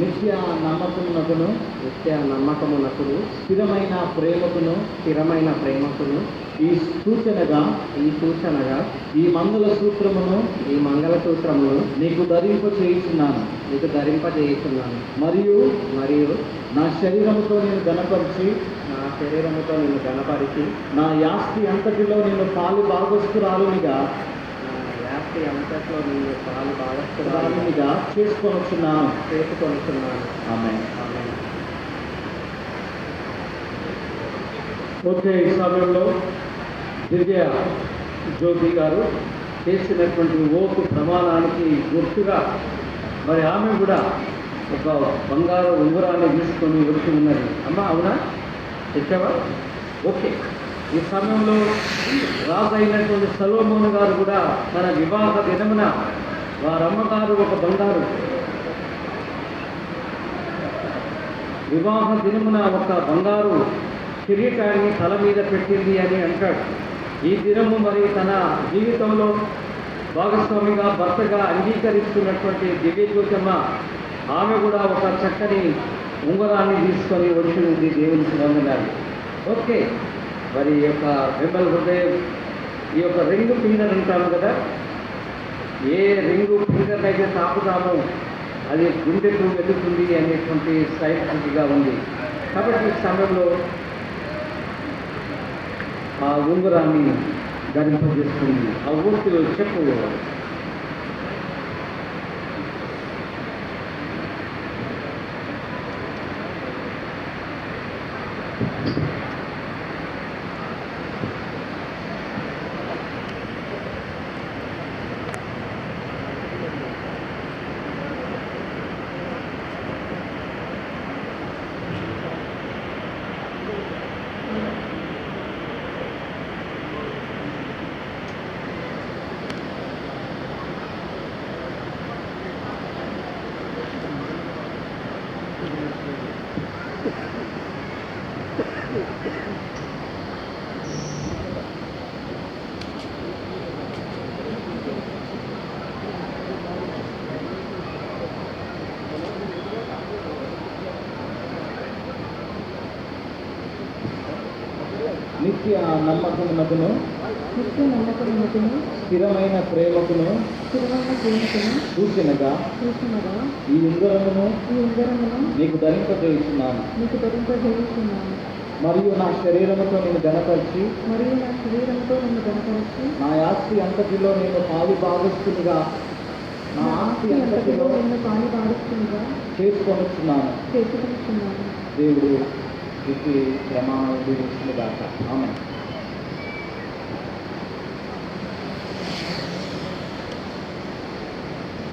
నిత్య నమ్మకమునకును నిత్య నమ్మకమునకును స్థిరమైన ప్రేమకును స్థిరమైన ప్రేమకును. ఈ సూచనగా ఈ సూచనగా ఈ మంగళ సూత్రమును ఈ మంగళ సూత్రమును నీకు ధరింప చేయుచున్నాను. నీకు చేయిస్తున్నాను మరియు మరియు నా శరీరముతో నేను గణపరిచి నా శరీరముతో నేను గణపరిచి నా యాస్తి అంతటిలో నేను పాలు భాగస్తురాలునిగా వ్యాప్తి అంతట్లో నిన్ను పాలు భాగస్తురాలుగా రాలునిగా చేసుకొనుచున్నాను చేసుకొనుచున్నాను ఆమె ఆమె ఓకే ఈ సమయంలో దివ్య జ్యోతి గారు చేసినటువంటి ఓపు ప్రమాణానికి గుర్తుగా మరి ఆమె కూడా ఒక బంగారు ఉంగరాన్ని తీసుకొని వెళుతూ ఉన్నది. అమ్మా అవునా? చెప్పావా? ఓకే. ఈ సమయంలో రాజు అయినటువంటి సలోమోను గారు కూడా తన వివాహ దినమున వారమ్మగారు ఒక బంగారు వివాహ దినమున ఒక బంగారు కిరీటాన్ని తల మీద పెట్టింది అని అంటాడు. ఈ దినము మరి తన జీవితంలో భాగస్వామిగా భర్తగా అంగీకరిస్తున్నటువంటి దివ్యజ్యోతమ్మ ఆమె కూడా ఒక చక్కని ఉంగరాన్ని తీసుకొని వచ్చింది దేవునికి వందనాలు. ఓకే. మరి ఈ యొక్క బెంబల్ హృదయం ఈ యొక్క రింగు ఫింగర్ అంటాము కదా? ఏ రింగు ఫింగర్ అయితే తాపుతామో అది గుండెకు వెతుకుతుంది అనేటువంటి సైంటిఫిక్గా ఉంది. కాబట్టి ఈ సమయంలో ఆ ఉంగరాన్ని ధరింపజేస్తుంది. ఆ ఊర్తిలో చెప్పు. నిత్య నమ్మకమునకును నిత్య నమ్మకమునకును స్థిరమైన ప్రేమకును స్థిరమైన ప్రేమకును సూచనగా సూచనగా ఈ ఉంగరమును ఈ ఉంగరమును నీకు ధరింపజేస్తున్నాను నీకు ధరింపజేయుచున్నాను. మరియు నా శరీరముతో నేను గణపరిచి మరియు నా శరీరంతో నన్ను గణపరిచి నా ఆస్తి అంతటిలో నేను పాలు భాగస్తునిగా నా ఆస్తి అంతటిలో నిన్ను పాలు పాడుతుందిగా చేసుకొనుచున్నాను. చేసుకుంటున్నాను దేవుడు ఇది ప్రమాణం దాకా. ఆమె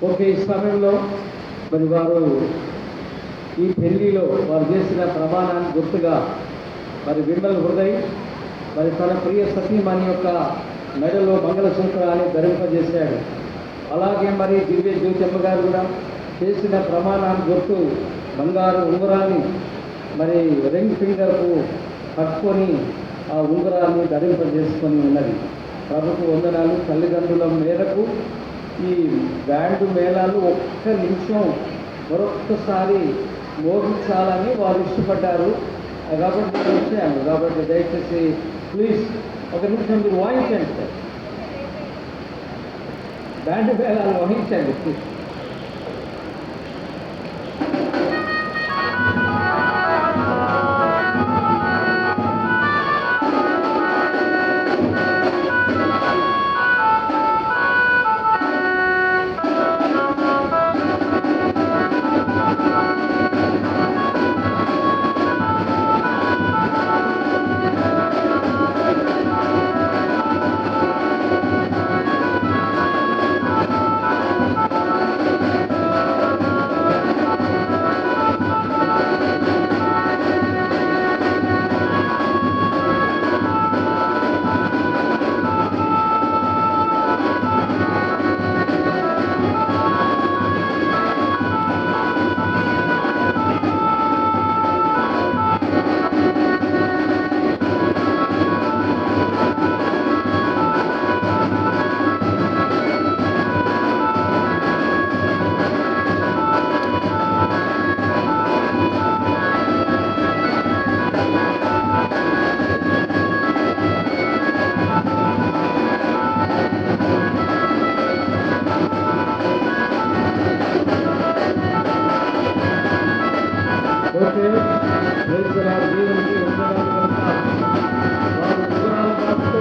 ఓకే ఈ సమయంలో మరి వారు ఈ పెళ్ళిలో వారు చేసిన ప్రమాణాన్ని గుర్తుగా మరి విమల్ హృదయ్ మరి తన ప్రియ సతీమణి యొక్క మెడలో మంగళసూత్రాన్ని ధరింపజేశాడు. అలాగే మరి దివ్య జ్యోతిమ్మ గారు కూడా చేసిన ప్రమాణాన్ని గుర్తు బంగారు ఉంగరాన్ని మరి రింగ్ ఫింగర్కు పట్టుకొని ఆ ఉంగరాన్ని ధరింపజేసుకొని ఉన్నది. ప్రభుత్వ వందనాలు తల్లిదండ్రుల మేరకు ఈ బ్యాండు మేళాలు ఒక్క నిమిషం మరొక్కసారి మోగించాలని వారు ఇష్టపడ్డారు. కాబట్టి నేను వచ్చాను. కాబట్టి దయచేసి ప్లీజ్ ఒక నిమిషం మీరు వాయించండి సార్. బ్యాండ్ మేళాలు వహించండి ప్లీజ్. Okay. Thank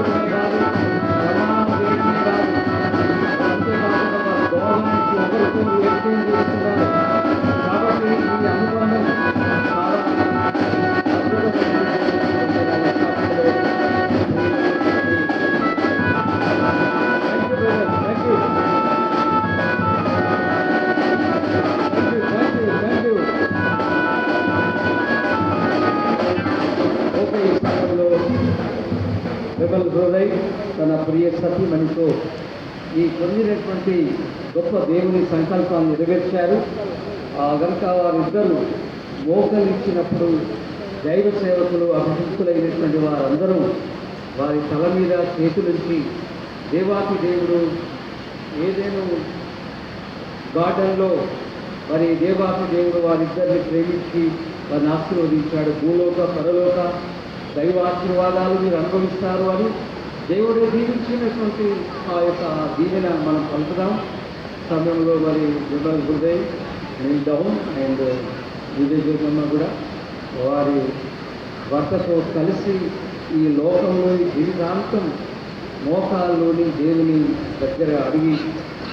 you. తన సతీమణితో ఈ పొందినటువంటి గొప్ప దేవుని సంకల్పాన్ని నెరవేర్చారు. ఆ గనుక వారిద్దరూ మోకలిచ్చినప్పుడు దైవ సేవకులు అభిషిక్తులైనటువంటి వారందరూ వారి తల మీద చేతులుంచి దేవాతి దేవుడు ఏదేను గార్డెన్లో మరి దేవాతి దేవుడు వారిద్దరిని ప్రేమించి వారిని ఆశీర్వదించాడు. భూలోక పరలోక దైవ ఆశీర్వాదాలు మీరు అనుభవిస్తారు అని దేవుడు దీవించినటువంటి ఆ యొక్క దీవెన మనం పలుకుదాం సమయంలో మరి విమల్ హృదయ్ డౌన్ అండ్ విజయ్ కూడా వారి భర్తతో కలిసి ఈ లోకంలోని జీవితాంతం మోకాల్లోని దేవుని దగ్గర అడిగి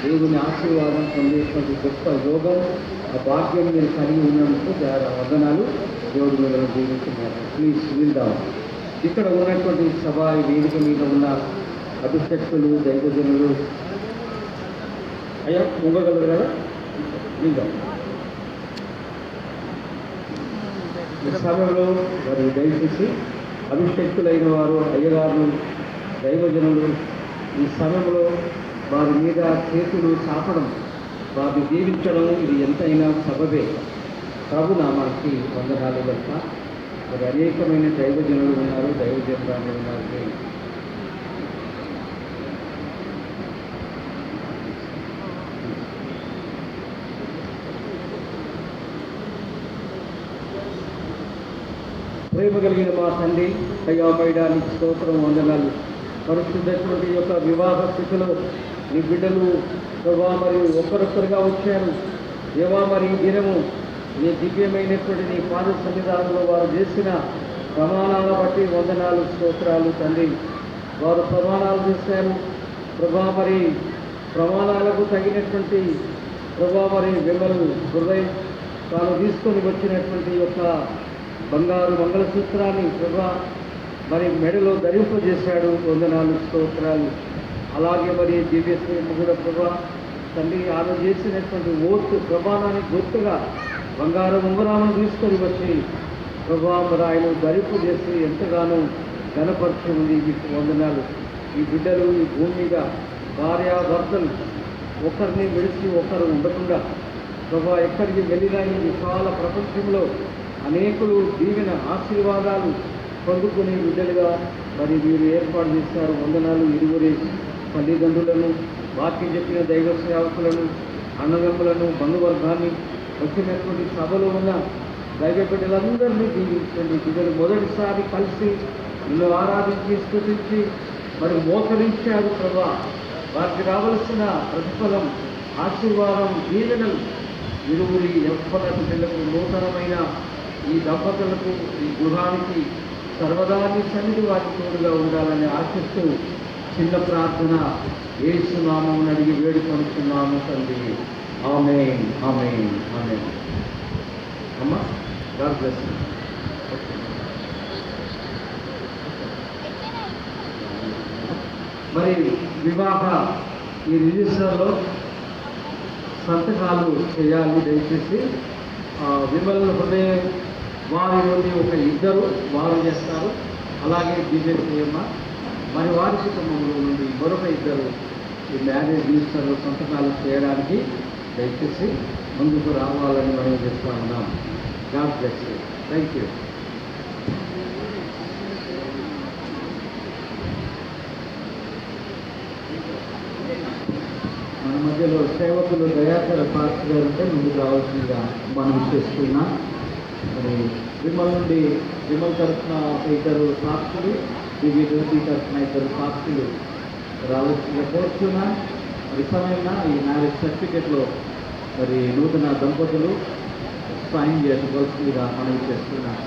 దేవుని ఆశీర్వాదం పొందేటువంటి గొప్ప యోగం ఆ భాగ్యం మీరు కలిగి ఉన్నందుకు చాలా దేవుడు మిమ్మల్ని జీవిస్తున్నారు ప్లీజ్ విందాం. ఇక్కడ ఉన్నటువంటి సభ ఈ వేదిక మీద ఉన్న అభిషక్తులు దైవజనులు. అయ్యా ముంగగలరు కదా ఇంకా ఈ సమయంలో మరి దయచేసి అభిషక్తులైన వారు అయ్యగారు దైవజనులు ఈ సమయంలో వారి మీద చేతులు చాపడం వారిని దీవించడం ఇది ఎంతైనా సబబే. ప్రభు నామానికి వందనాలు కనుక మరి అనేకమైన దైవజనులు ఉన్నారు దైవజనులు ఉన్నారు. ప్రేమ కలిగిన మా తండ్రి అయ్యా బయడానికి స్తోత్రం వందనాలు. పరిశుద్ధటువంటి యొక్క వివాహ స్థితిలో నీ బిడ్డలు ప్రభా మరియు ఒక్కరొక్కరుగా వచ్చారు. దేవా మరి దినము ఈ దివ్యమైనటువంటి నీ పాద సన్నిధానంలో వారు చేసిన ప్రమాణాల బట్టి వందనాలు స్తోత్రాలు తండ్రి. వారు ప్రమాణాలు చేశారు. ప్రభా మరి ప్రమాణాలకు తగినటువంటి ప్రభా మరి విమలు హృదయం తాను తీసుకొని వచ్చినటువంటి యొక్క బంగారు మంగళసూత్రాన్ని ప్రభా మరి మెడలో ధరింపజేశాడు. వందనాలు స్తోత్రాలు. అలాగే మరి దివ్య కూడా ప్రభా తండ్రి ఆమె చేసినటువంటి ఓర్పు ప్రమాణానికి గుర్తుగా బంగారు ఉంగరాలను తీసుకొని వచ్చి ప్రభా మరి ఆయన ధరింపు చేసి ఎంతగానో ఘనపరిచి ఉంది మీకు వందనాలు. ఈ బిడ్డలు ఈ భూమి మీద భార్యాభర్తలు ఒకరిని విడిచి ఒకరు ఉండకుండా ప్రభా ఎక్కడికి వెళ్ళినా ఈ విశాల ప్రపంచంలో అనేకులు దీవెన ఆశీర్వాదాలు పొందుకునే బిడ్డలుగా మరి వీరు ఏర్పాటు చేశారు. వందనాలు ఇరువురి తల్లిదండ్రులను వాక్యం చెప్పిన దైవ సేవకులను అన్నదమ్ములను బంధువర్గాన్ని వచ్చినటువంటి సభలో ఉన్న దైవ బిడ్డలందరినీ దీవించండి. బిడ్డలు మొదటిసారి కలిసి నిన్ను ఆరాధించి స్థుతించి మరి మోకరించారు ప్రభా. వారికి రావలసిన ప్రతిఫలం ఆశీర్వాదం దీవెనలు ఇరువురి ఎప్పల బిడ్డలకు నూతనమైన ఈ దంపతులకు ఈ గృహానికి సర్వదా సన్నిధి వారి తోడుగా ఉండాలని ఆశిస్తూ చిన్న ప్రార్థన ఏసునామం అడిగి వేడుకొనుచున్నాము తండ్రి. ఆమె ఆమె ఆమె అమ్మా గాడ్ బ్లెస్ మరి వివాహ ఈ రిజిస్టర్లో సంతకాలు చేయాలి దయచేసి. ఆ, విమల్ హృదయం వారి నుండి ఒక ఇద్దరు వారు చేస్తారు. అలాగే బీజేపీఎమ్మ మరి వారి కుటుంబంలో నుండి మరొక ఇద్దరు ఈ మ్యారేజ్ రిజిస్టర్లో సంతకాలు చేయడానికి దయచేసి ముందుకు రావాలని మనం చెప్తా ఉన్నాం. God bless thank you. మన మధ్యలో సేవకులు దయాకర పాత్ర ఉంటే ముందుకు రావాల్సిందిగా మనం చేస్తున్నాం మరి విమల్ నుండి విమల్ తరఫున ఇద్దరు సాక్షులు దివ్య జ్యోతి తరఫున ఇద్దరు సాక్షులు రావాల్సిందిగా కోరుతున్నాను మరి ఈ మ్యారేజ్ సర్టిఫికెట్లో మరి నూతన దంపతులు సైన్ చేసుకోవాల్సిందిగా మనం చేస్తున్నాం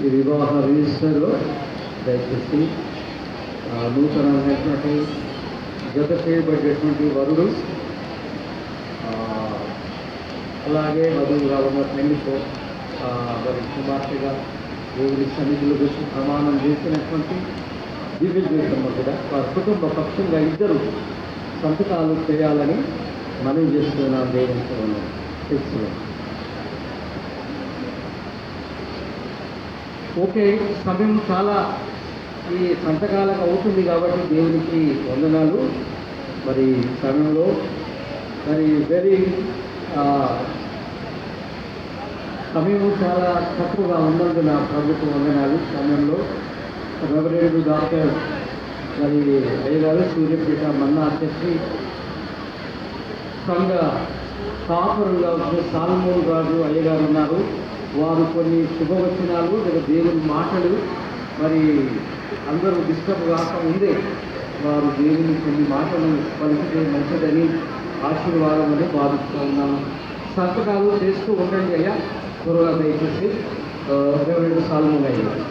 ఈ వివాహ రిజిస్టర్లో దయచేసి నూతనమైనటువంటి జత చేయబడేటువంటి వరుడు అలాగే వధువుగా ఉన్న పెళ్ళితో మరి కుమార్తెగా దేవుడి సన్నిధిలో వచ్చి ప్రమాణం చేసినటువంటి దివ్య జీవితంలో కూడా వారి కుటుంబ పక్షంగా ఇద్దరు సంతకాలు చేయాలని మనం చేస్తున్నాం దేవునితో తెలుసుకున్నాం ఓకే సమయం చాలా ఈ సంతకాలకు అవుతుంది కాబట్టి దేవునికి వందనాలు. మరి సమయంలో మరి వెరీ సమయం చాలా తక్కువగా ఉన్నందున ప్రభుత్వ వందనాలు సమయంలో రెవరెండ్ డాక్టర్ మరి అయ్యగారు సూర్యపేట మన్నా చెప్పి సంఘ కాపురంగా వచ్చిన సాల్మోన్ రాజు అయ్యగారు ఉన్నారు. వారు కొన్ని శుభవచనాలు లేదా దేవుని మాటలు మరి అందరూ డిస్టర్బ్ కాక ముందే వారు దేవుని కొన్ని మాటలు పలికితే మంచిదని ఆశీర్వాదం అని భావిస్తూ ఉన్నాను. సంతకాలు చేస్తూ ఉండండి అయ్యా. త్వరగా దయచేసి ఆ, రెవరెండ్ సాల్మోన్ అయ్యారు